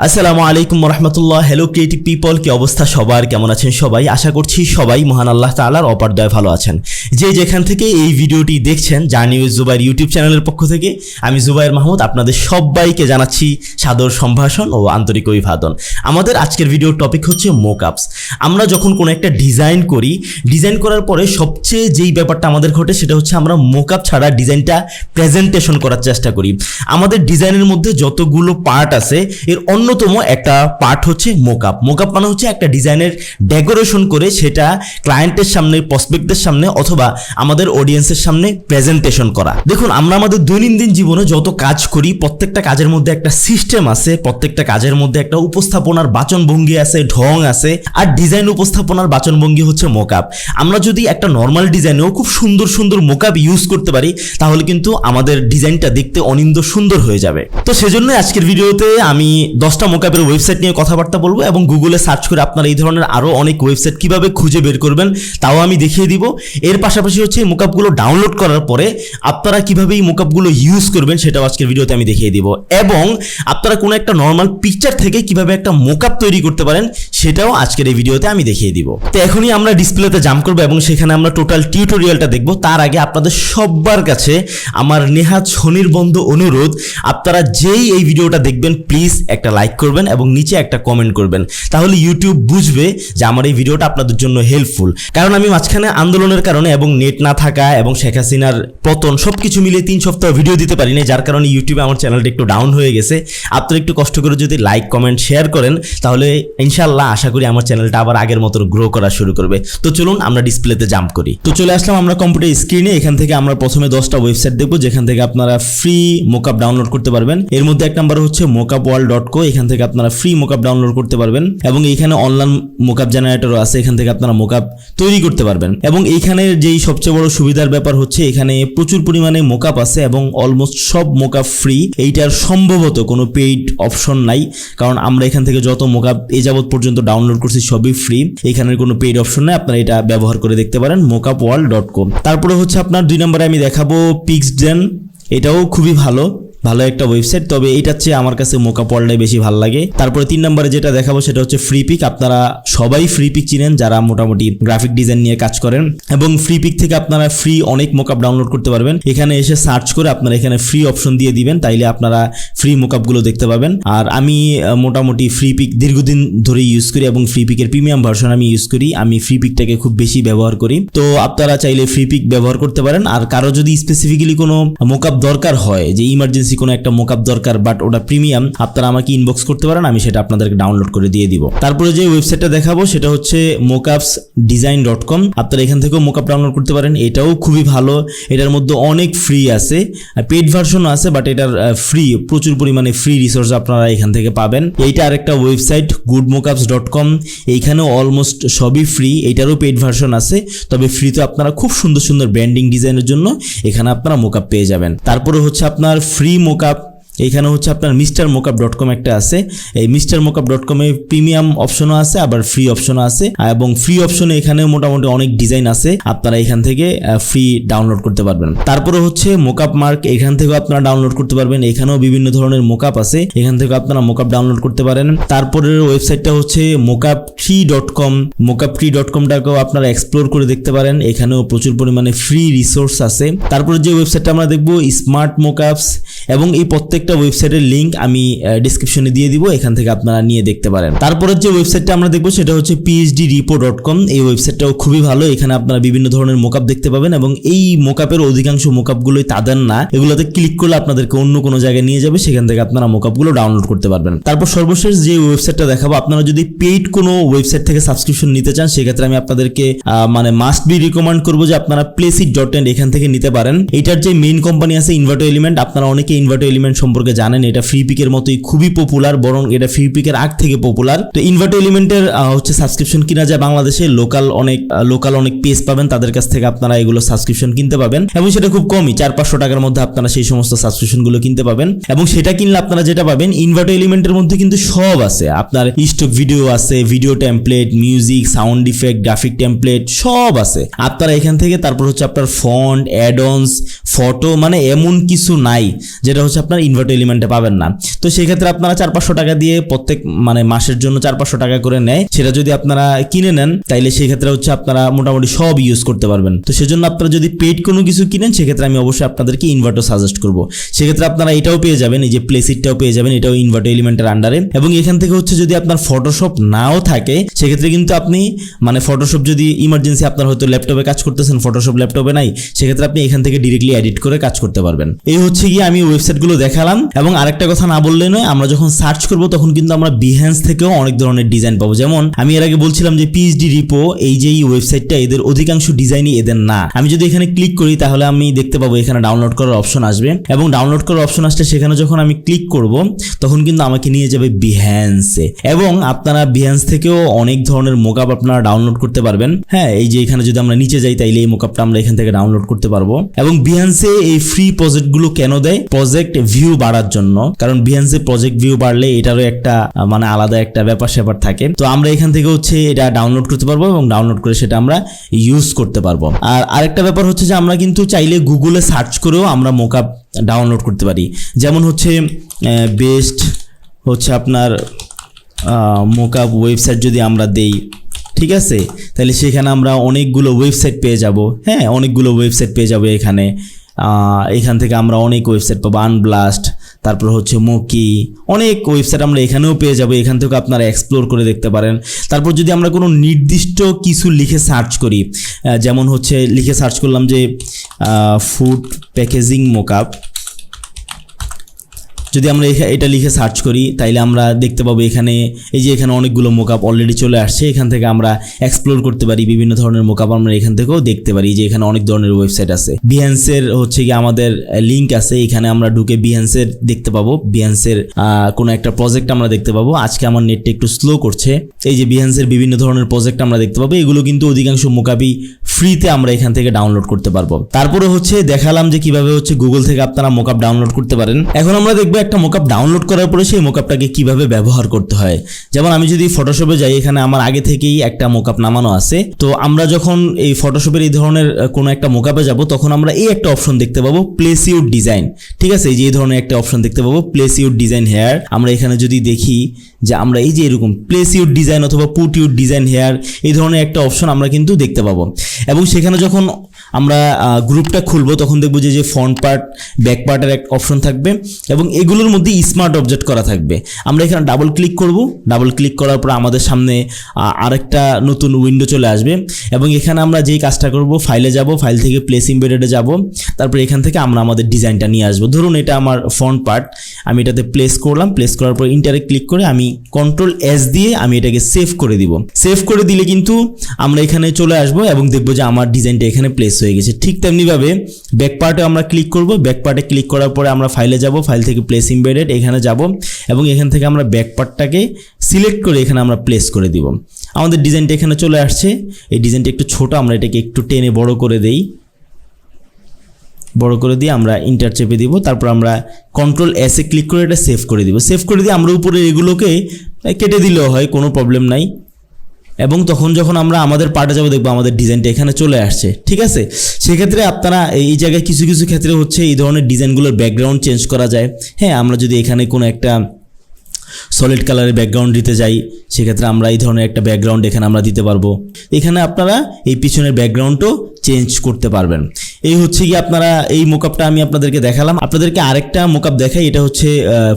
আসসালামু আলাইকুম রহমতুল্লাহ hello creative people কি অবস্থা সবার? কেমন আছেন সবাই? আশা করছি সবাই মহান আল্লাহ তাআলার অপার দয় ভালো আছেন। যে যেখান থেকে এই ভিডিওটি দেখছেন জার্নি উইথ জুবাইর ইউটিউব চ্যানেলের পক্ষ থেকে, আমি জুবাইর মাহমুদ, আপনাদের সবাইকে জানাচ্ছি সাদর সম্ভাষণ ও আন্তরিক অভিবাদন। আমাদের আজকের ভিডিওর টপিক হচ্ছে মোকআপস আমরা যখন কোনো একটা ডিজাইন করি ডিজাইন করার পরে সবচেয়ে যেই ব্যাপারটা আমাদের ঘটে, সেটা হচ্ছে আমরা মোকআপ ছাড়া ডিজাইনটা প্রেজেন্টেশন করার চেষ্টা করি। আমাদের ডিজাইনের মধ্যে যতগুলো পার্ট আছে, এর অন্যতম একটা পার্ট হচ্ছে মোকআপ মোকআপ মানে হচ্ছে একটা ডিজাইনের ডেকোরেশন করে সেটা ক্লায়েন্টের সামনে প্রসপেক্টদের সামনে অথবা আমাদের অডিয়েন্সের সামনে প্রেজেন্টেশন করা। দেখুন, আমরা আমাদের দৈনন্দিন জীবনে যত কাজ করি, প্রত্যেকটা কাজের মধ্যে একটা সিস্টেম আছে, প্রত্যেকটা কাজের মধ্যে একটা উপস্থাপনার বাচনভঙ্গি আছে, ঢং আছে, আর ডিজাইন উপস্থাপনার বাচনভঙ্গি হচ্ছে মোকআপ আমরা যদি একটা নর্মাল ডিজাইনেও খুব সুন্দর সুন্দর মোকআপ ইউজ করতে পারি, তাহলে কিন্তু আমাদের ডিজাইনটা দেখতে অনিন্দ সুন্দর হয়ে যাবে। তো সেজন্য আজকের ভিডিওতে আমি দশটা মোকআপের ওয়েবসাইট নিয়ে কথাবার্তা বলব এবং গুগলে সার্চ করে আপনারা এই ধরনের আরও অনেক ওয়েবসাইট কীভাবে খুঁজে বের করবেন, তাও আমি দেখিয়ে দিব। এর পাশাপাশি হচ্ছে এই মোকআপগুলো ডাউনলোড করার পরে আপনারা কীভাবে এই মোকআপগুলো ইউজ করবেন সেটাও আজকের ভিডিওতে আমি দেখিয়ে দিব। এবং আপনারা কোনো একটা নর্মাল পিকচার থেকে কীভাবে একটা মোকআপ তৈরি করতে পারেন, সেটাও আজকের এই ভিডিওতে আমি দেখিয়ে দিব। তো এখনই আমরা ডিসপ্লেতে জাম্প করব এবং সেখানে আমরা টোটাল টিউটোরিয়ালটা দেখব। তার আগে আপনাদের সবার কাছে আমার নেহাত স্বনির্বন্ধ অনুরোধ, আপনারা যেই এই ভিডিওটা দেখবেন প্লিজ একটা লাইক করবেন এবং নিচে একটা কমেন্ট করবেন। তাহলে ইউটিউব বুঝবে যে আমার এই ভিডিওটা আপনাদের জন্য হেল্পফুল কারণ আমি মাঝখানে আন্দোলনের কারণে এবং নেট না থাকা এবং শেখ হাসিনার পতন সব কিছু মিলিয়ে তিন সপ্তাহ ভিডিও দিতে পারি না যার কারণে ইউটিউবে আমার চ্যানেলটা একটু ডাউন হয়ে গেছে। আপনারা একটু কষ্ট করে যদি লাইক কমেন্ট শেয়ার করেন, তাহলে ইনশাল্লাহ আশা করি আমার চ্যানেলটা আবার আগের মতো গ্রো করা শুরু করবে। তো চলুন আমরা ডিসপ্লেতে জাম্প করি। তো চলে আসলাম আমরা কম্পিউটার স্ক্রিনে এখান থেকে আমরা প্রথমে দশটা ওয়েবসাইট দেখব, যেখান থেকে আপনারা ফ্রি মোকআপ ডাউনলোড করতে পারবেন। এর মধ্যে এক নাম্বার হচ্ছে মোকআপ ওয়ার্ল্ড ডট কো এখান থেকে আপনারা ফ্রি মোকআপ ডাউনলোড করতে পারবেন এবং এইখানে অনলাইন মোকআপ জেনারেটরও আছে, এখান থেকে আপনারা মোকআপ তৈরি করতে পারবেন। এবং এইখানে যেই সবচেয়ে বড় সুবিধার ব্যাপার হচ্ছে, এখানে প্রচুর পরিমাণে মোকআপ আছে এবং অলমোস্ট সব মোকআপ ফ্রি এইটার সম্ভবত কোনো পেইড অপশন নাই, কারণ আমরা এখান থেকে যত মোকআপ এ যাবৎ পর্যন্ত ডাউনলোড করছি, সবই ফ্রি এখানের কোনো পেইড অপশন নাই, আপনারা এটা ব্যবহার করে দেখতে পারেন মোকআপ ওয়ার্ল্ড ডট কম তারপরে হচ্ছে আপনার দুই নম্বরে আমি দেখাবো পিক্সডেন এটাও খুবই ভালো। ভালো একটা ওয়েবসাইট তবে এইটার চেয়ে আমার কাছে মোকা ওয়ার্ল্ডে বেশি ভালো লাগে। তারপরে তিন নম্বরে যেটা দেখাবো সেটা হচ্ছে ফ্রি পিক আপনারা সবাই ফ্রি পিক চিনেন, যারা মোটামুটি গ্রাফিক ডিজাইন নিয়ে কাজ করেন। এবং ফ্রি পিক থেকে আপনারা ফ্রি অনেক মোকআপ ডাউনলোড করতে পারবেন। এখানে এসে সার্চ করে আপনারা এখানে ফ্রি অপশন দিয়ে দিবেন, তাইলে আপনারা ফ্রি মোকআপগুলো দেখতে পাবেন। আর আমি মোটামুটি ফ্রি পিক দীর্ঘদিন ধরে ইউজ করি এবং ফ্রি পিকের প্রিমিয়াম ভার্সন আমি ইউজ করি। আমি ফ্রি পিকটাকে খুব বেশি ব্যবহার করি। তো আপনারা চাইলে ফ্রি পিক ব্যবহার করতে পারেন। আর কারও যদি স্পেসিফিক্যালি কোনো মোকআপ দরকার হয়, যে ইমার্জেন্সি কোনো একটা মোকআপ দরকার বাট ওটা প্রিমিয়াম আপনারা আমাকে ইনবক্স করতে পারেন, আমি সেটা আপনাদেরকে ডাউনলোড করে দিয়ে দিব। তারপরে যে ওয়েবসাইটটা দেখাবো, সেটা হচ্ছে মোকআপস ডিজাইন ডট কম আপনারা এখান থেকেও মোকআপ ডাউনলোড করতে পারেন, এটাও খুবই ভালো। এটার মধ্যে অনেক ফ্রি আছে পেড ভার্সনও আছে বাট এটার ফ্রি প্রচুর পরিমাণে ফ্রি রিসোর্স আপনারা এখান থেকে পাবেন। এইটা আরেকটা website good mockups dot com এইখানেও অলমোস্ট সবই ফ্রি এটারও পেড ভার্সন আছে, তবে ফ্রিতে আপনারা খুব সুন্দর সুন্দর ব্র্যান্ডিং ডিজাইনের জন্য এখানে আপনারা মোকআপ পেয়ে যাবেন। তারপরে হচ্ছে আপনার ফ্রি মোকআপ এইখানে হচ্ছে আপনার মিস্টার মোকআপ ডট কম একটা আছে। এই মিস্টার মোকআপ ডট কমে প্রিমিয়াম অপশনও আছে, আবার ফ্রি অপশনও আছে। এবং ফ্রি অপশনে এখানে মোটামুটি অনেক ডিজাইন আছে, আপনারা এখান থেকে ফ্রি ডাউনলোড করতে পারবেন। তারপরে হচ্ছে মোকআপ মার্ক এখান থেকেও আপনারা ডাউনলোড করতে পারবেন। এখানেও বিভিন্ন ধরনের মোকআপ আছে, এখান থেকে আপনারা মোকআপ ডাউনলোড করতে পারেন। তারপরের ওয়েবসাইটটা হচ্ছে mockup tree dot com mockup tree dot কমটাকেও আপনারা এক্সপ্লোর করে দেখতে পারেন। এখানেও প্রচুর পরিমাণে ফ্রি রিসোর্স আছে। তারপরে যে ওয়েবসাইটটা আমরা দেখব স্মার্ট মোকআপস এবং এই প্রত্যেকটা ওয়েবসাইটের লিঙ্ক আমি ডিসক্রিপশনে দিয়ে দিব, এখান থেকে আপনারা নিয়ে দেখতে পারেন। তারপরে যে ওয়েবসাইটটা আমরা দেখব, সেটা হচ্ছে পিএইচডি রিপো ডট কম এই ওয়েবসাইটটাও খুবই ভালো, এখানে আপনারা বিভিন্ন ধরনের মোকআপ দেখতে পাবেন এবং এই মোকআপের অধিকাংশ মোকআপগুলোই তাদের না। এগুলোতে ক্লিক করলে আপনাদেরকে অন্য কোনো জায়গায় নিয়ে যাবে, সেখান থেকে আপনারা মোকআপগুলো ডাউনলোড করতে পারবেন। তারপর সর্বশেষ যে ওয়েবসাইটটা দেখাবো, আপনারা যদি পেইড কোনো ওয়েবসাইট থেকে সাবস্ক্রিপশন নিতে চান, সেক্ষেত্রে আমি আপনাদেরকে মানে মাস্ট বি রিকমেন্ড করব যে আপনারা প্লেসিট ডট এখান থেকে নিতে পারেন। এটার যে মেইন কোম্পানি আছে ইনভার্টো এলিমেন্ট আপনারা অনেকে ইনভার্টো এলিমেন্ট জানেন, এটা ফ্রি পিকের মতোই খুবই পপুলার বরং এটা ফ্রি পিকের আগ থেকে পপুলার তো ইনভার্টো এলিমেন্টের হচ্ছে সাবস্ক্রিপশন কিনা যায় বাংলাদেশে লোকাল অনেক লোকাল অনেক পেজ পাবেন, তাদের কাছ থেকে আপনারা এগুলো সাবস্ক্রিপশন কিনতে পাবেন। এবং সেটা খুব কমই, চার পাঁচশো টাকার মধ্যে আপনারা সেই সমস্ত সাবস্ক্রিপশনগুলো কিনতে পাবেন। এবং সেটা কিনলে আপনারা যেটা পাবেন ইনভার্টো এলিমেন্টের মধ্যে কিন্তু সব আছে। আপনার স্টক ভিডিও আছে video template music sound effect graphic template সব আছে। আপনারা এখান থেকে, তারপর হচ্ছে আপনার ফন্ট অ্যাডন্স ফটো মানে এমন কিছু নাই, যেটা হচ্ছে আপনার ইনভার্টো ইনভার্ট এলিমেন্টে পাবেন না। তো সেই ক্ষেত্রে আপনারা চার পাঁচশো টাকা দিয়ে প্রত্যেক মানে মাসের জন্য চার পাঁচশো টাকা করে নেয়। সেটা যদি আপনারা কিনে নেন, তাইলে সেই ক্ষেত্রে হচ্ছে আপনারা মোটামুটি সব ইউজ করতে পারবেন। তো সেজন্য আপনারা যদি পেড কোনো কিছু কিনেন, সেক্ষেত্রে আমি অবশ্যই আপনাদেরকে ইনভার্টার সাজেস্ট করব। সেক্ষেত্রে আপনারা এটাও পেয়ে যাবেন, এই যে প্লেসিটটাও পেয়ে যাবেন, এটাও ইনভার্টার এলিমেন্টের আন্ডারে এবং এখান থেকে হচ্ছে যদি আপনার ফটোশপ নাও থাকে, সেক্ষেত্রে কিন্তু আপনি মানে ফটোশপ যদি ইমার্জেন্সি আপনার হয়তো ল্যাপটপে কাজ করতেছেন ফটোশপ ল্যাপটপে নাই, সেক্ষেত্রে আপনি এখান থেকে ডিরেক্টলি এডিট করে কাজ করতে পারবেন। এই হচ্ছে গিয়ে আমি ওয়েবসাইটগুলো দেখালাম। এবং আরেকটা কথা না বললে নয়, আমরা যখন সার্চ করব, তখন কিন্তু আমরা বিহ্যান্স থেকেও অনেক ধরনের ডিজাইন পাবো। যেমন, আমি এর আগে বলছিলাম যে পিএইচডি রিপো এই যে ওয়েবসাইটটা এদের অধিকাংশ ডিজাইনই এদের না। আমি যদি এখানে ক্লিক করি, তাহলে আমি দেখতে পাবো এখানে ডাউনলোড করার অপশন আসবে। এবং ডাউনলোড করার অপশন আসলে সেখানে যখন আমি ক্লিক করব, তখন কিন্তু আমাকে নিয়ে যাবে বিহ্যান্সে এবং আপনারা বিহ্যান্স থেকেও অনেক ধরনের মোকআপ আপনারা ডাউনলোড করতে পারবেন। হ্যাঁ এই যে এখানে যদি আমরা নিচে যাই, তাইলে এই মোকআপটা আমরা এখান থেকে ডাউনলোড করতে পারব। এবং বিহ্যান্সে এই ফ্রি প্রজেক্টগুলো কেন দেয়? প্রজেক্ট ভিউ বাড়ার জন্য। কারণ বিহ্যান্সে প্রজেক্ট ভিউ বাড়লে এটারও একটা মানে আলাদা একটা ব্যাপার স্যাপার থাকে। তো আমরা এখান থেকে হচ্ছে এটা ডাউনলোড করতে পারব এবং ডাউনলোড করে সেটা আমরা ইউজ করতে পারব। আর আরেকটা ব্যাপার হচ্ছে যে আমরা কিন্তু চাইলে গুগলে সার্চ করেও আমরা মোকআপ ডাউনলোড করতে পারি। যেমন হচ্ছে বেস্ট হচ্ছে আপনার মোকআপ ওয়েবসাইট যদি আমরা দেই, ঠিক আছে? তাহলে সেখানে আমরা অনেকগুলো ওয়েবসাইট পেয়ে যাব। হ্যাঁ অনেকগুলো ওয়েবসাইট পেয়ে যাব এখানে। এখান থেকে আমরা অনেক ওয়েবসাইট পাবো আনব্লাস্ট তারপর হচ্ছে মুকি অনেক ওয়েবসাইট আমরা এখানেও পেয়ে যাব, এখান থেকে আপনারা এক্সপ্লোর করে দেখতে পারেন। তারপর যদি আমরা কোনো নির্দিষ্ট কিছু লিখে সার্চ করি যেমন হচ্ছে লিখে সার্চ করলাম যে ফুড প্যাকেজিং মোকআপ যদি আমরা এটা লিখে সার্চ করি, তাইলে আমরা দেখতে পাবো এখানে, এই যে এখানে অনেকগুলো মোকআপ অলরেডি চলে আসছে, এখান থেকে আমরা এক্সপ্লোর করতে পারি, বিভিন্ন ধরনের মোকআপ আমরা এখান থেকেও দেখতে পারি যে এখানে অনেক ধরনের ওয়েবসাইট আছে। বিহান্সের হচ্ছে কি আমাদের লিঙ্ক আছে, এখানে আমরা ঢুকে বিহান্সের দেখতে পাবো বিহান্সের কোনো একটা প্রজেক্ট আমরা দেখতে পাবো। আজকে আমার নেটটা একটু স্লো করছে, এই যে বিহান্সের বিভিন্ন ধরনের প্রজেক্ট আমরা দেখতে পাবো, এগুলো কিন্তু অধিকাংশ মোকাবি ফ্রিতে আমরা এখান থেকে ডাউনলোড করতে পারব। তারপরে হচ্ছে দেখালাম যে কীভাবে হচ্ছে গুগল থেকে আপনারা মোকআপ ডাউনলোড করতে পারেন। এখন আমরা দেখব একটা মোকআপ ডাউনলোড করার পরে সেই মোকআপটাকে কীভাবে ব্যবহার করতে হয়? যেমন আমি যদি ফটোশপে যাই, এখানে আমার আগে থেকেই একটা মোকআপ নামানো আছে। তো আমরা যখন এই ফটোশপের এই ধরনের কোনো একটা মোকআপে যাব, তখন আমরা এই একটা অপশন দেখতে পাবো প্লেস ইউর ডিজাইন ঠিক আছে? এই যে এই ধরনের একটা অপশন দেখতে পাবো প্লেস ইউর ডিজাইন হেয়ার আমরা এখানে যদি দেখি যে আমরা এই যে এরকম প্লেস ইউর ডিজাইন অথবা পুট ইউর ডিজাইন হেয়ার এই ধরনের একটা অপশন আমরা কিন্তু দেখতে পাবো। এবং সেখানে যখন আমরা গ্রুপটা খুলবো, তখন দেখব যে যে ফ্রন্ট পার্ট ব্যাক পার্টের এক অপশন থাকবে এবং এগুলোর মধ্যে স্মার্ট অবজেক্ট করা থাকবে। আমরা এখানে ডাবল ক্লিক করব। ডাবল ক্লিক করার পর আমাদের সামনে আরেকটা নতুন উইন্ডো চলে আসবে। এবং এখানে আমরা যেই কাজটা করব ফাইলে যাব ফাইল থেকে প্লেস ইম্বেডেডে যাব। তারপর এখান থেকে আমরা আমাদের ডিজাইনটা নিয়ে আসব। ধরুন এটা আমার ফ্রন্ট পার্ট আমি এটাতে প্লেস করলাম। প্লেস করার পর ইন্টারে ক্লিক করে আমি কন্ট্রোল এস দিয়ে আমি এটাকে সেভ করে দিব। সেভ করে দিলে কিন্তু আমরা এখানে চলে আসব এবং দেখব যে আমার ডিজাইনটা এখানে প্লেস হয়ে গেছে। ঠিক তেমনিভাবে ব্যাক পার্টে আমরা ক্লিক করব। ব্যাক পার্টে ক্লিক করার পরে আমরা ফাইলে যাব। ফাইল থেকে প্লেস ইম্বেডেড এখানে যাব এবং এখান থেকে আমরা ব্যাক পার্টটাকে সিলেক্ট করে এখানে আমরা প্লেস করে দিব। আমাদের ডিজাইনটা এখানে চলে আসছে। এই ডিজাইনটা একটু ছোট, আমরা এটাকে একটু টেনে বড় করে দেই। বড় করে দিয়ে আমরা ইন্টার চেপে দিব, তারপর আমরা কন্ট্রোল এস ক্লিক করে এটা সেভ করে দিব। সেভ করে দিয়ে আমরা উপরে এগুলোকে কেটে দিলেও হয়, কোনো প্রবলেম নাই। এবং তখন যখন আমরা আমাদের পার্টে যাব, দেখব আমাদের ডিজাইনটা এখানে চলে আসছে, ঠিক আছে? সেক্ষেত্রে আপনারা এই জায়গায় কিছু কিছু ক্ষেত্রে হচ্ছে এই ধরনের ডিজাইনগুলোর ব্যাকগ্রাউন্ড চেঞ্জ করা যায়। হ্যাঁ আমরা যদি এখানে কোনো একটা সলিড কালারের ব্যাকগ্রাউন্ড দিতে যাই, সেক্ষেত্রে আমরা এই ধরনের একটা ব্যাকগ্রাউন্ড এখানে আমরা দিতে পারব। এখানে আপনারা এই পিছনের ব্যাকগ্রাউন্ডও চেঞ্জ করতে পারবেন। এই হচ্ছে কি আপনারা এই মোকআপটা আমি আপনাদেরকে দেখালাম। আপনাদেরকে আরেকটা মোকআপ দেখাই, এটা হচ্ছে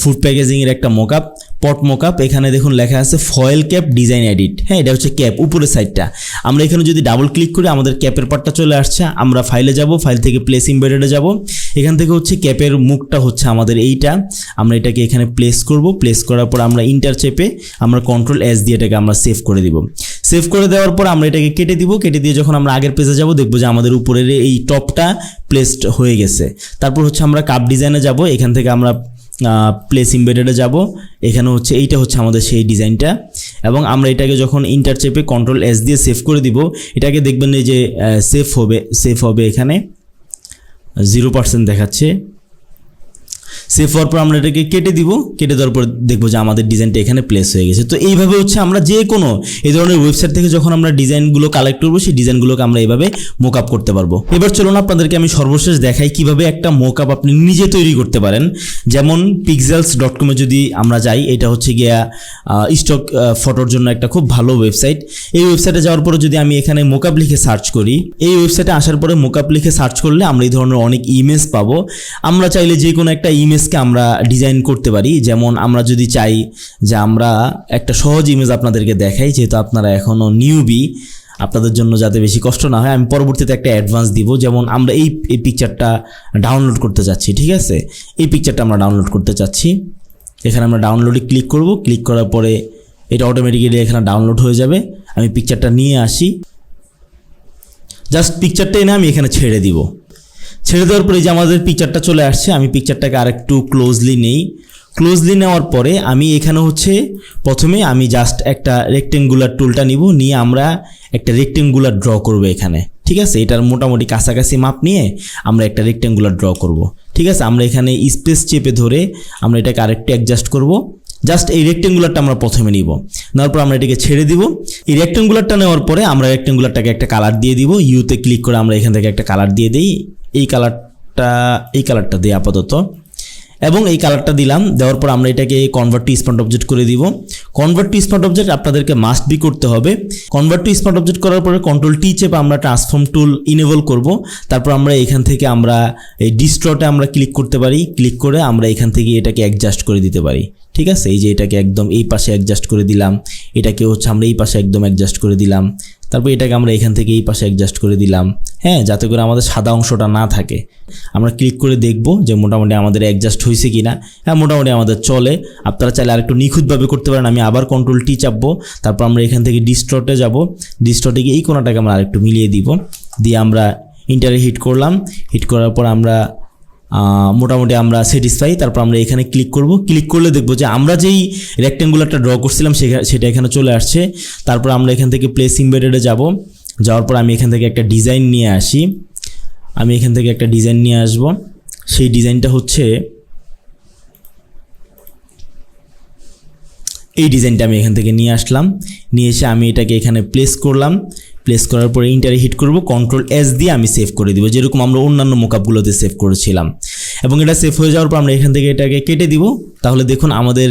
ফুড প্যাকেজিংয়ের একটা মোকআপ পট মোকআপ এখানে দেখুন লেখা আছে ফয়েল ক্যাপ ডিজাইন এডিট হ্যাঁ এটা হচ্ছে ক্যাপ উপরের সাইডটা আমরা এখানে যদি ডাবল ক্লিক করি, আমাদের ক্যাপের পার্টটা চলে আসছে। আমরা ফাইলে যাব ফাইল থেকে প্লেস ইম্বেডেডে যাব। এখান থেকে হচ্ছে ক্যাপের মুখটা হচ্ছে আমাদের এইটা। আমরা এটাকে এখানে প্লেস করব। প্লেস করার পর আমরা ইন্টার চেপে আমরা কন্ট্রোল এস দিয়ে এটাকে আমরা সেভ করে দিব। সেভ করে দেওয়ার পর আমরা এটাকে কেটে দিব। কেটে দিয়ে যখন আমরা আগের পেজে যাব, দেখব যে আমাদের উপরের এই টপটা প্লেসড হয়ে গেছে। তারপর হচ্ছে আমরা কাপ ডিজাইনে যাব। এখান থেকে আমরা প্লেস ইম্বেডেডে যাব। এখানে হচ্ছে, এইটা হচ্ছে আমাদের সেই ডিজাইনটা। এবং আমরা এটাকে যখন ইন্টার চেপে কন্ট্রোল এস দিয়ে সেভ করে দিব, এটাকে দেখবেন যে সেভ হবে সেভ হবে এখানে। জিরো পার্সেন্ট দেখাচ্ছে। সেভ হওয়ার পর আমরা এটাকে কেটে দিব। কেটে দেওয়ার পর দেখব যে আমাদের ডিজাইনটা এখানে প্লেস হয়ে গেছে। তো এইভাবে হচ্ছে আমরা যে কোনো এই ধরনের ওয়েবসাইট থেকে যখন আমরা ডিজাইনগুলো কালেক্ট করব, সেই ডিজাইনগুলোকে আমরা এইভাবে মোক আপ করতে পারব। এবার চলুন আপনাদেরকে আমি সর্বশেষ দেখাই কীভাবে একটা মোক আপ আপনি নিজে তৈরি করতে পারেন। যেমন পিক্সেলস ডট কমে যদি আমরা যাই, এটা হচ্ছে গিয়া স্টক ফটোর জন্য একটা খুব ভালো ওয়েবসাইট এই ওয়েবসাইটে যাওয়ার পরে যদি আমি এখানে মোকআপ লিখে সার্চ করি, এই ওয়েবসাইটে আসার পরে মোকআপ লিখে সার্চ করলে আমরা এই ধরনের অনেক ইমেজ পাবো। আমরা চাইলে যে কোনো একটা ইমেজকে আমরা ডিজাইন করতে পারি। যেমন আমরা যদি চাই যে আমরা একটা সহজ ইমেজ আপনাদেরকে দেখাই, যেহেতু আপনারা এখনও নিউবি আপনাদের জন্য যাতে বেশি কষ্ট না হয়, আমি পরবর্তীতে একটা অ্যাডভান্স দিব। যেমন আমরা এই এই পিকচারটা ডাউনলোড করতে চাচ্ছি, ঠিক আছে? এই পিকচারটা আমরা ডাউনলোড করতে চাচ্ছি। এখানে আমরা ডাউনলোডে ক্লিক করব। ক্লিক করার পরে এটা অটোমেটিক্যালি এখানে ডাউনলোড হয়ে যাবে। আমি পিকচারটা নিয়ে আসি। জাস্ট পিকচারটা এনে আমি এখানে ছেড়ে দিব। ছেড়ে দেওয়ার পরে যে আমাদের পিকচারটা চলে আসছে, আমি পিকচারটাকে আরেকটু ক্লোজলি নেই। ক্লোজলি নেওয়ার পরে আমি এখানে হচ্ছে, প্রথমে আমি জাস্ট একটা রেক্টেঙ্গুলার টুলটা নিব, নিয়ে আমরা একটা রেক্টেঙ্গুলার ড্র করব এখানে। ঠিক আছে? এটার মোটামুটি কাছাকাছি মাপ নিয়ে আমরা একটা রেক্টেঙ্গুলার ড্র করব। ঠিক আছে? আমরা এখানে স্পেস চেপে ধরে আমরা এটাকে আরেকটু অ্যাডজাস্ট করব। জাস্ট এই রেক্টেঙ্গুলারটা আমরা প্রথমে নিব। নেওয়ার পর আমরা এটাকে ছেড়ে দিব। এই রেক্টেঙ্গুলারটা নেওয়ার পরে আমরা রেক্টেঙ্গুলারটাকে একটা কালার দিয়ে দিব। ইউতে ক্লিক করে আমরা এখান থেকে একটা কালার দিয়ে দিই। এই কালারটা এই কালারটা দিই আপাতত। এবং এই কালারটা দিলাম, দেওয়ার পর আমরা এটাকে কনভার্ট টু স্মার্ট অবজেক্ট করে দিব। কনভার্ট টু স্মার্ট অবজেক্ট আপনাদেরকে মাস্ট বি করতে হবে। কনভার্ট টু স্মার্ট অবজেক্ট করার পরে কন্ট্রোল টি চেপে আমরা ট্রান্সফর্ম টুল ইনেবল করব। তারপর আমরা এখান থেকে আমরা এই ডিস্ট্রটে আমরা ক্লিক করতে পারি। ক্লিক করে আমরা এখান থেকে এটাকে অ্যাডজাস্ট করে দিতে পারি। ঠিক আছে? এই যে এটাকে একদম এই পাশে অ্যাডজাস্ট করে দিলাম। এটাকে হচ্ছে আমরা এই পাশে একদম অ্যাডজাস্ট করে দিলাম। তারপর এটাকে আমরা এখান থেকে এই পাশে অ্যাডজাস্ট করে দিলাম। হ্যাঁ যাতে করে আমাদের সাদা অংশটা না থাকে। আমরা ক্লিক করে দেখব যে মোটামুটি আমাদের অ্যাডজাস্ট হয়েছে কি না হ্যাঁ মোটামুটি আমাদের চলে। আপনারা চাইলে আরেকটু নিখুঁতভাবে করতে পারেন। আমি আবার কন্ট্রোল টি চাপবো। তারপর আমরা এখান থেকে ডিস্ট্রটে যাব। ডিস্ট্রটে গিয়ে এই কোনাটাকে আমরা আরেকটু মিলিয়ে দিব। দিয়ে আমরা ইন্টারে হিট করলাম। হিট করার পর আমরা মোটামুটি আমরা স্যাটিসফাই তারপর আমরা এখানে ক্লিক করব। ক্লিক করলে দেখব যে আমরা যেই রেক্টেঙ্গুলারটা ড্র করছিলাম সেটা এখানে চলে আসছে। তারপর আমরা এখান থেকে প্লেস ইমবেডেডে যাব। যাওয়ার পর আমি এখান থেকে একটা ডিজাইন নিয়ে আসি। আমি এখান থেকে একটা ডিজাইন নিয়ে আসব। সেই ডিজাইনটা হচ্ছে, এই ডিজাইনটা আমি এখান থেকে নিয়ে আসলাম। নিয়ে এসে আমি এটাকে এখানে প্লেস করলাম। প্লেস করার পরে ইন্টারে হিট করব কন্ট্রোল এস দিয়ে আমি সেভ করে দিব। যেরকম আমরা অন্যান্য মোকাপগুলোতে সেভ করেছিলাম। এবং এটা সেভ হয়ে যাওয়ার পর আমরা এখান থেকে এটাকে কেটে দিব। তাহলে দেখুন আমাদের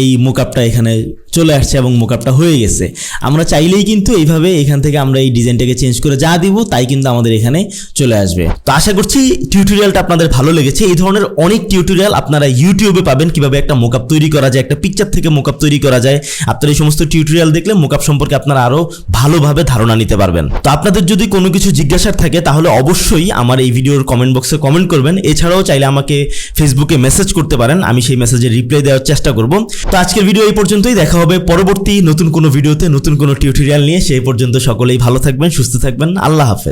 এই মোকাপটা এখানে চলে আসছে এবং মোকাপটা হয়ে গেছে। আমরা চাইলেই কিন্তু এইভাবে এখান থেকে আমরা এই ডিজাইনটাকে চেঞ্জ করে যা দিব তাই কিন্তু আমাদের এখানে চলে আসবে। তো আশা করছি টিউটোরিয়ালটা আপনাদের ভালো লেগেছে। এই ধরনের অনেক টিউটোরিয়াল আপনারা ইউটিউবে পাবেন। কীভাবে একটা মোকআপ তৈরি করা যায়, একটা পিকচার থেকে মোকআপ তৈরি করা যায়। আপনারা এই সমস্ত টিউটোরিয়াল দেখলে মোকআপ সম্পর্কে আপনারা আরও ভালোভাবে ধারণা নিতে পারবেন। তো আপনাদের যদি কোনো কিছু জিজ্ঞাসার থাকে, তাহলে অবশ্যই আমার এই ভিডিওর কমেন্ট বক্সে কমেন্ট করবেন। এছাড়াও চাইলে আমাকে ফেসবুকে মেসেজ করতে পারেন, আমি সেই মেসেজের রিপ্লাই দেওয়ার চেষ্টা করব। তো আজকের ভিডিও এই পর্যন্তই, দেখা হবে পরবর্তী নতুন কোনো ভিডিওতে নতুন কোনো টিউটোরিয়াল নিয়ে। সেই পর্যন্ত সকলেই ভালো থাকবেন, সুস্থ থাকবেন, আল্লাহ হাফেজ।